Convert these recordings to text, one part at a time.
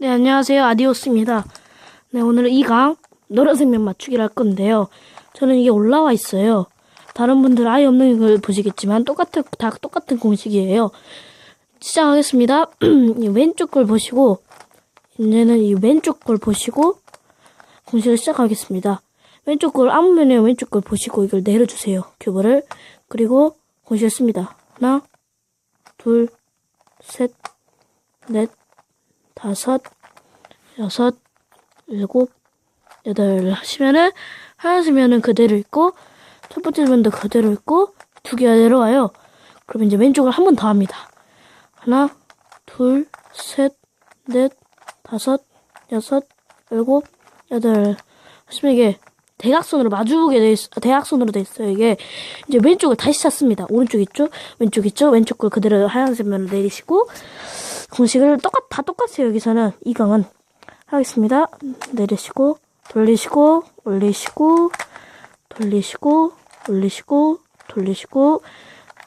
네, 안녕하세요. 아디오스입니다. 네, 오늘은 이강 노란색면 맞추기를 할 건데요. 저는 이게 올라와 있어요. 다른 분들 아예 없는 걸 보시겠지만 똑같은 다 똑같은 공식이에요. 시작하겠습니다. 이 왼쪽 걸 보시고 이제는 이 왼쪽 걸 보시고 공식을 시작하겠습니다. 왼쪽 걸 아무 면에 왼쪽 걸 보시고 이걸 내려주세요. 큐브를 그리고 공식을 씁니다. 하나, 둘, 셋, 넷, 다섯, 여섯, 일곱, 여덟 하시면은 하얀색 면은 그대로 있고 첫 번째 면도 그대로 있고 두 개가 내려와요. 그럼 이제 왼쪽을 한 번 더 합니다. 하나, 둘, 셋, 넷, 다섯, 여섯, 일곱, 여덟 하시면 이게 대각선으로 마주보게 돼 있어 대각선으로 돼 있어요. 이게 이제 왼쪽을 다시 찾습니다. 오른쪽 있죠? 왼쪽 있죠? 왼쪽 걸 그대로 하얀색 면을 내리시고 공식을 똑같 다 똑같아요. 여기서는 이 강은 하겠습니다. 내리시고 돌리시고 올리시고 돌리시고 올리시고 돌리시고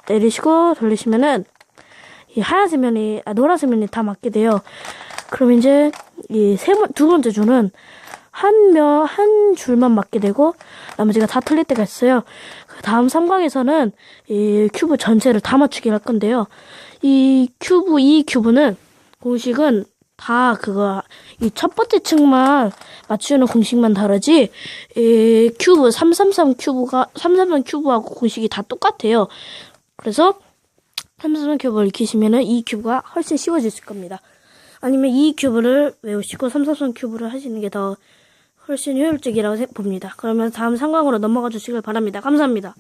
내리시고 돌리시면은 이 하얀색 면이 아 노란색 면이 다 맞게 돼요. 그럼 이제 이 세 번 두 번째 줄은 한 면 한 줄만 맞게 되고 나머지가 다 틀릴 때가 있어요. 그 다음 삼각에서는 이 큐브 전체를 다 맞추기 할 건데요. 이 큐브 이 큐브는 공식은 다 그거 이 첫 번째 층만 맞추는 공식만 다르지 이 큐브 333 큐브가 333 큐브하고 공식이 다 똑같아요. 그래서 333 큐브를 익히시면은 이 큐브가 훨씬 쉬워지실 겁니다. 아니면 이 큐브를 외우시고 333 큐브를 하시는 게 더 훨씬 효율적이라고 생- 봅니다. 그러면 다음 상황으로 넘어가 주시길 바랍니다. 감사합니다.